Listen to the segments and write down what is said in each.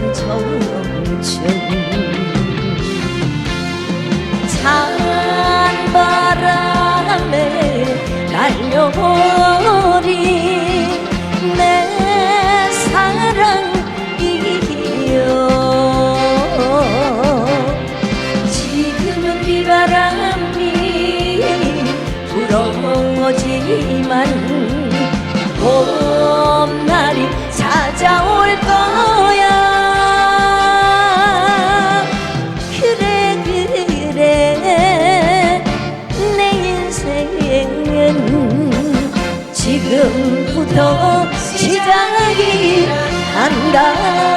온 청춘 찬 바람에 날려버린 내 사랑이여. 지금은 비바람이 불어오지만 지금부터 시작이 한다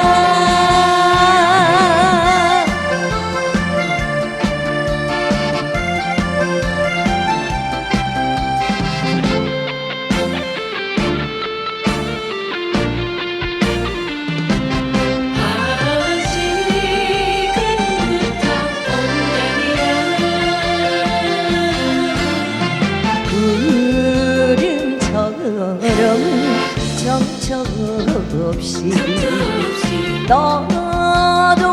정처 없이 떠돌던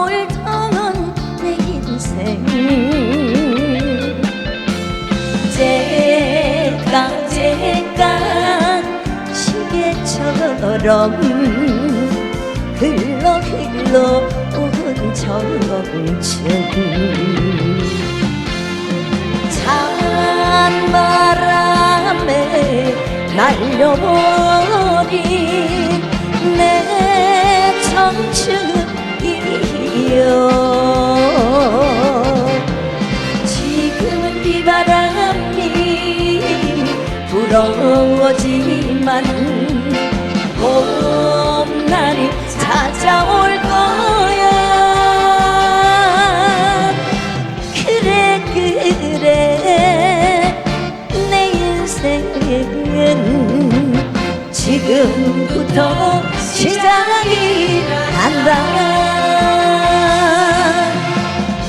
내 인생. 제깍 제깍 시계처럼 흘러 흘러 온 청춘 찬 날려버린 내 청춘이여. 지금은 비바람이 불어오지만 지금부터 시작이 한다.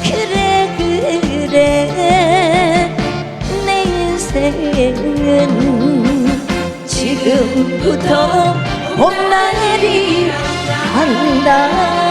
그래 그래. 내 인생은 지금부터 봄날이 한다